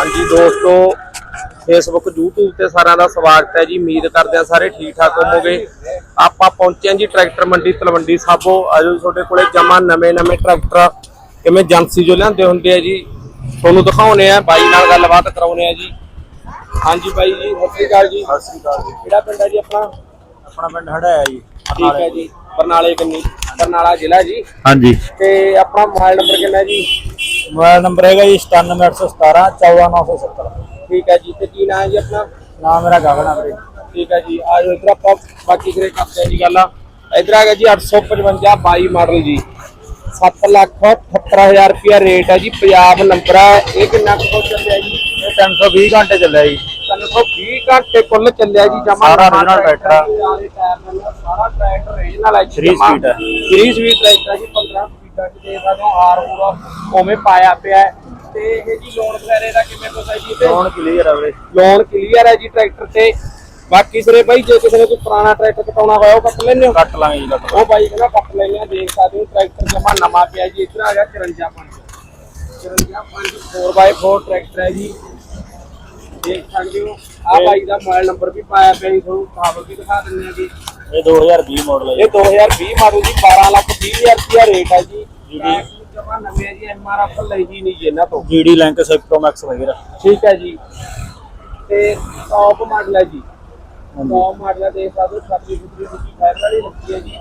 ਹਾਂਜੀ ਦੋਸਤੋ Facebook YouTube ਤੇ ਸਾਰਿਆਂ ਦਾ ਸਵਾਗਤ ਹੈ ਜੀ। ਉਮੀਦ ਕਰਦੇ ਆ ਸਾਰੇ ਠੀਕ ਠਾਕ ਹੋਵੋਗੇ। ਆਪਾਂ ਪਹੁੰਚੇ ਹਾਂ ਜੀ ਟਰੈਕਟਰ ਮੰਡੀ ਤਲਵੰਡੀ ਸਾਬੋ। ਆਜੋ ਤੁਹਾਡੇ ਕੋਲੇ ਜਮਾ ਨਵੇਂ ਨਵੇਂ ਟਰੈਕਟਰ ਕਿਵੇਂ ਏਜੰਸੀ ਜੋ ਲਿਆਂਦੇ ਹੁੰਦੇ ਆ ਜੀ। ਤੁਹਾਨੂੰ ਦਿਖਾਉਣੇ ਆ ਬਾਈ ਨਾਲ ਗੱਲਬਾਤ ਕਰਾਉਣੇ ਆ ਜੀ। ਹਾਂਜੀ ਬਾਈ ਜੀ ਸਤਿ ਸ਼੍ਰੀ ਅਕਾਲ ਜੀ। ਸਤਿ ਸ੍ਰੀ ਅਕਾਲ ਜੀ। ਕਿਹੜਾ ਪਿੰਡ ਹੈ ਜੀ ਆਪਣਾ? ਆਪਣਾ ਪਿੰਡ ਹੜਾਇਆ ਜੀ ਠੀਕ ਹੈ ਜੀ। ਬਰਨਾਲੇ ਕੰਨੀ? ਬਰਨਾਲਾ ਜ਼ਿਲ੍ਹਾ ਜੀ। ਹਾਂਜੀ। ਤੇ ਆਪਣਾ ਮੋਬਾਈਲ ਨੰਬਰ ਕਿੰਨਾ ਜੀ? ਮੋਬਾਈਲ ਨੰਬਰ ਹੈਗਾ ਜੀ 97817 14970 ਠੀਕ ਹੈ ਜੀ ਤੇ ਕੀ ਨਾਮ ਹੈ ਜੀ ਆਪਣਾ? ਨਾਮ ਮੇਰਾ ਗਗਨਾ ਵੀਰੇ। ਠੀਕ ਹੈ ਜੀ ਆ ਇਧਰ ਆਪਾਂ ਬਾਕੀ ਕਰੇ ਕਰਦੇ ਜੀ ਗੱਲ ਇਧਰ ਆ ਗਿਆ ਜੀ 855 22 ਮਾਡਲ ਜੀ। 7 ਲੱਖ 78000 ਰੁਪਿਆ ਰੇਟ ਹੈ ਜੀ ਪੰਜਾਬ ਨੰਬਰ ਹੈ। ਇਹ ਕਿੰਨਾ ਕੁ ਚੱਲਿਆ ਜੀ? ਇਹ 320 ਘੰਟੇ ਚੱਲਿਆ ਜੀ। 320 ਘੰਟੇ ਕੁੱਲ ਚੱਲਿਆ ਜੀ ਜਮਾ ਸਾਰਾ original ਟਰੈਕਟਰ ਆ। ਸਾਰਾ ਟਰੈਕਟਰ ਰੀਜਨਲ ਹੈ Three speed ਹੈ। 3 ਸਪੀਡ ਟਰੈਕਟਰ ਹੈ ਜੀ 15 ਸਪੀਡਾਂ ਚ ਦੇ ਸਕਦੇ ਹੋ ਆਰ ਪੂਰਾ ਉਵੇਂ ਪਾਇਆ ਪਿਆ ਹੈ। ਤੇ ਇਹ ਜੀ ਲੋਨ ਵਗੈਰੇ ਦਾ ਕਿਵੇਂ ਪਤਾ ਜੀ ਤੇ ਲੋਨ ਕਲੀਅਰ ਆ ਵੀਰੇ। ਲੋਨ ਕਲੀਅਰ ਹੈ ਜੀ ਟਰੈਕਟਰ ਤੇ। ਬਾਕੀ ਸਿਰੇ ਬਾਈ ਜੇ ਕਿਸੇ ਨੇ ਕੋਈ ਪੁਰਾਣਾ ਟਰੈਕਟਰ ਕਟਾਉਣਾ ਹੋਇਆ ਉਹ ਕੱਟ ਲੈਣੇ ਹੋ? ਕੱਟ ਲਾਂਗੇ ਜੀ ਕੱਟ ਉਹ ਬਾਈ ਕਹਿੰਦਾ ਕੱਟ ਲੈਣੇ ਆ ਦੇਖ ਸਕਦੇ ਹੋ ਟਰੈਕਟਰ ਜਮਾ ਨਵਾਂ ਪਿਆ ਜੀ। ਇੱਧਰ ਆ ਗਿਆ 54 ਪੰਜ। 54 ਪੰਜ 4x4 ਟਰੈਕਟਰ ਹੈ ਜੀ। ਦੇਖ ਸਕਦੇ ਹੋ। ਆ ਬਾਈ ਦਾ ਮੋਬਾਈਲ ਨੰਬਰ ਵੀ ਪਾਇਆ ਪਿਆ ਜੀ ਤੁਹਾਨੂੰ ਖਬਰ ਵੀ ਦਿਖਾ ਦਿੰਦੇ ਆ ਜੀ। ਇਹ 2020 ਮਾਡਲ ਹੈ ਇਹ 2020 ਮਾਡਲ ਜੀ 12 ਲੱਖ 20 ਹਜ਼ਾਰ ਰੁਪਿਆ ਰੇਟ ਹੈ ਜੀ ਜੀ। ਜਮਾ ਨਵੇਂ ਜੀ ਐਮਆਰਐਫ ਲਈ ਜੀ ਨਹੀਂ ਜੀ ਇਹਨਾਂ ਤੋਂ ਜੀ ਡੀ ਲਿੰਕ ਸੈਕਟਰੋ ਮੈਕਸ ਵਗੈਰਾ ਠੀਕ ਹੈ ਜੀ ਤੇ ਟੌਪ ਮਾਡਲ ਹੈ ਜੀ ਟੌਪ ਮਾਡਲ ਹੈ ਦੇਖ ਸਕਦੇ ਹੋ ਸੁਤੀ ਫਾਇਰ ਵਾਲੀ ਲੱਗੀ ਹੈ ਜੀ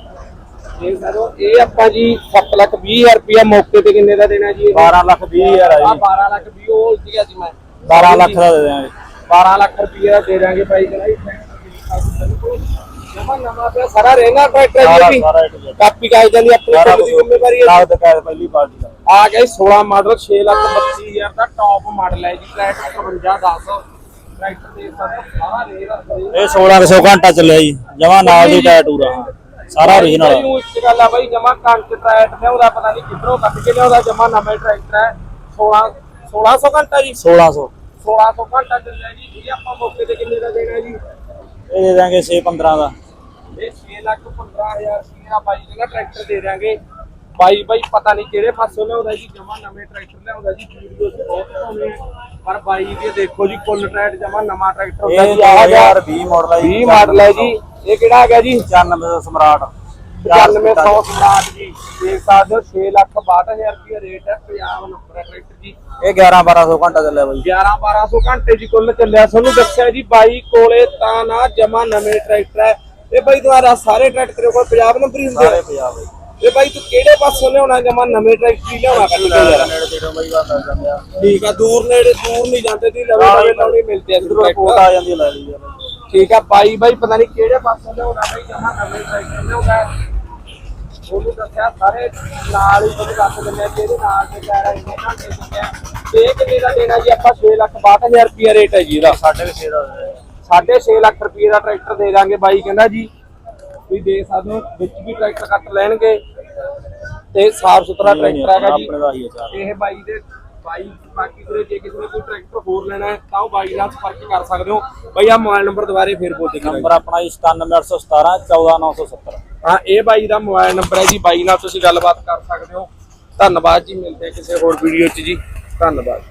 ਦੇਖ ਸਕਦੇ ਹੋ ਇਹ ਆਪਾਂ ਜੀ 7 ਲੱਖ 20 ਹਜ਼ਾਰ ਰੁਪਇਆ ਮੌਕੇ ਤੇ ਕਿੰਨੇ ਦਾ ਦੇਣਾ ਜੀ 12 ਲੱਖ 20 ਹਜ਼ਾਰ ਆ ਆ ਜੀ 12 ਲੱਖ 20 ਉਹ ਉਲਟ ਗਿਆ ਸੀ ਮੈਂ 12 ਲੱਖ ਦਾ ਦੇ ਦਿਆਂਗੇ 12 ਲੱਖ ਰੁਪਏ ਦਾ ਦੇ ਦਾਂਗੇ ਭਾਈ ਜਨਾਈ ਜਮਾ ਨਵਾਂ ਪਿਆ ਸਾਰਾ ਰਹਿਣਾ ਟਰੈਕਟਰ ਸਾਰਾ ਜੀ ਸਾਰਾ A to Z। ਕਾਪੀ ਕਾਗਜ਼ ਦੀ ਆਪਣੀ ਸਾਰਾ ਖੁਦ ਦੀ ਜ਼ਿੰਮੇਵਾਰੀ ਹੈ ਲਾਗ ਦਾ ਪਹਿਲੀ ਪਾਰਟੀ ਦਾ। ਆ ਗਿਆ ਜੀ 16 ਮਾਡਲ 6 ਲੱਖ 32 ਹਜ਼ਾਰ ਦਾ ਟੌਪ ਮਾਡਲ ਹੈ ਜੀ ਟਰੈਕਟਰ 55 10 ਟਰੈਕਟਰ ਦੇ ਸਾਰਾ ਰੇਗਾ ਇਹ 1600 ਘੰਟਾ ਚੱਲਿਆ ਜੀ ਜਮਾ ਨਾਲ ਦੀ ਟਾਇਟੂਰਾ ਸਾਰਾ origignal ਨੂੰ ਇੱਕ ਗੱਲ ਆ ਬਾਈ ਜਮਾ ਕੰਚ ਟਰੈਕਟਰ ਲਿਆਉਂਦਾ ਪਤਾ ਨਹੀਂ ਕਿੱਧਰੋਂ ਕੱਟ ਕੇ ਲਿਆਉਂਦਾ ਜਮਾ ਨਵੇਂ ਟਰੈਕਟਰ ਹੈ। 16 1600 ਘੰਟਾ ਜੀ। 1600 1600 ਘੰਟਾ ਚੱਲਿਆ ਜੀ ਇਹ ਆਪਾਂ ਮੌਕੇ ਤੇ ਕਿੰਨੇ ਦਾ ਦੇਣਾ ਜੀ? ਇਹ ਦੇ ਦਾਂਗੇ 6 15 ਦਾ। ਇਹ 6 ਲੱਖ 15000 ਸੀਗਾ ਬਾਈ ਜਿਹੜਾ ਟਰੈਕਟਰ ਦੇ ਦਿਆਂਗੇ ਬਾਈ ਬਾਈ ਪਤਾ ਨਹੀਂ ਕਿਹੜੇ ਪਾਸੋਂ ਲਿਆਉਂਦਾ ਜੀ ਜਮਾ ਨਵੇਂ ਟਰੈਕਟਰ ਲਿਆਉਂਦਾ ਜੀ ਵੀਡੀਓ ਚ ਬਹੁਤ ਪਾਉਂਦੇ ਪਰ ਬਾਈ ਦੀ ਦੇਖੋ ਜੀ ਕੁੱਲ ਟਰੈਕਟ ਜਮਾ ਨਵਾਂ ਟਰੈਕਟਰ ਹੁੰਦਾ ਜੀ ਆਹ ਗਿਆ 2020 ਮਾਡਲ ਹੈ 20 ਮਾਡਲ ਹੈ ਜੀ ਇਹ ਕਿਹੜਾ ਗਿਆ ਜੀ? 95 ਦਾ ਸਮਰਾਟ। 9500 ਸਮਾਰਟ ਜੀ। ਦੇਖ ਸਕਦੇ ਹੋ 6 ਲੱਖ 62000 ਰੁਪਏ ਰੇਟ ਹੈ ਪੰਜਾਬ ਨੰਬਰ ਟਰੈਕਟਰ ਜੀ। ਇਹ 11 1200 ਘੰਟਾ ਚੱਲਿਆ ਬਾਈ। 11 1200 ਘੰਟੇ ਜੀ ਕੁੱਲ ਚੱਲਿਆ। ਤੁਹਾਨੂੰ ਦੱਸਿਆ ਜੀ ਬਾਈ ਕੋਲੇ ਤਾਂ ਨਾ ਜਮਾ ਨਵੇਂ ਟਰੈਕਟਰ ਹੈ। ਇਹ ਬਾਈ ਦੁਆਰਾ ਸਾਰੇ ਟਰੈਕਟਰ ਤੇਰੇ ਕੋਲ ਪੰਜਾਬ ਨੰਬਰ ਹੀ ਹੁੰਦੇ ਸਾਰੇ ਆ ਪੰਜਾਬ ਬਾਈ। ਇਹ ਬਾਈ ਤੂੰ ਕਿਹੜੇ ਪਾਸੋਂ ਲਿਆਉਣਾ ਜਮਾ ਨਵੇਂ ਟਰੈਕਟਰ ਹੀ ਲਿਆਉਣਾ ਕੱਢ ਕੇ ਯਾਰ ਨੇੜੇ ਤੇੜੇ ਬਾਈ ਬਾਤ ਕਰ ਜਾਂਦੇ ਆ। ਠੀਕ ਆ ਦੂਰ ਨੇੜੇ ਦੂਰ ਨਹੀਂ ਜਾਂਦੇ ਤੀ ਲਵੇ ਲਵੇ ਲਾਉਣੀ ਮਿਲਦੇ ਆ ਇਧਰੋਂ ਰਿਪੋਰਟ ਆ ਜਾਂਦੀ ਲੈ ਲਈ ਯਾਰ ਠੀਕ ਆ ਬਾਈ ਬਾਈ ਪਤਾ ਨਹੀਂ ਕਿਹੜੇ ਪਾਸੋਂ ਲਿਆਉਣਾ ਬਾਈ ਜਮਾ ਨਵੇਂ ਟਰੈਕਟਰ ਲਿਆਉਣਾ ਉਹਨੂੰ ਦੱਸਿਆ ਸਾਰੇ ਨਾਲ ਹੀ ਤੁਹਾਨੂੰ ਦੱਸ ਦਿੰਦੇ ਆ ਕਿ ਇਹਦੇ ਨਾਲ ਦੇ ਟਾਇਰ ਇੰਨੇ ਘੰਟੇ ਦਿੰਦੇ ਆ। ਤੇ ਇਹ ਕਿੰਨੇ ਦਾ ਦੇਣਾ ਜੀ? ਆਪਾਂ 6 ਲੱਖ 62000 ਰੁਪਿਆ ਰੇਟ ਹੈ ਜੀ ਇਹਦਾ। ਸਾਡੇ ਵੀ 6 ਦਾ ਦੇ ਦਿਆਂਗੇ। ਸਾਢੇ 6 ਲੱਖ ਰੁਪਏ ਦਾ ਟਰੈਕਟਰ ਦੇ ਦਾਂਗੇ ਬਾਈ ਕਹਿੰਦਾ ਜੀ। ਤੁਸੀਂ ਦੇ ਸਕਦੇ ਹੋ ਵਿੱਚ ਵੀ ਟਰੈਕਟਰ ਕੱਟ ਲੈਣਗੇ। ਤੇ ਸਾਫ਼ ਸੁਥਰਾ ਟਰੈਕਟਰ ਹੈਗਾ ਜੀ। ਇਹ ਬਾਈ ਦੇ ਬਾਈ ਬਾਕੀ ਕੋਲੇ ਜੇ ਕਿਸੇ ਨੇ ਕੋਈ ਟਰੈਕਟਰ ਹੋਰ ਲੈਣਾ ਹੈ ਤਾਂ ਉਹ ਬਾਈ ਨਾਲ ਸੰਪਰਕ ਕਰ ਸਕਦੇ ਹੋ। ਬਾਈ ਆ ਮੋਬਾਈਲ ਨੰਬਰ ਦੁਬਾਰੇ ਫੇਰ ਬੋਲ ਦੇ ਨੰਬਰ ਆਪਣਾ ਜੀ 97817 14970 ਹਾਂ ਇਹ ਬਾਈ ਦਾ ਮੋਬਾਈਲ ਨੰਬਰ ਹੈ ਜੀ, ਬਾਈ ਨਾਲ ਤੁਸੀਂ ਗੱਲਬਾਤ ਕਰ ਸਕਦੇ ਹੋ। ਧੰਨਵਾਦ ਜੀ, ਮਿਲਦੇ ਕਿਸੇ ਹੋਰ ਵੀਡੀਓ 'ਚ ਜੀ। ਧੰਨਵਾਦ।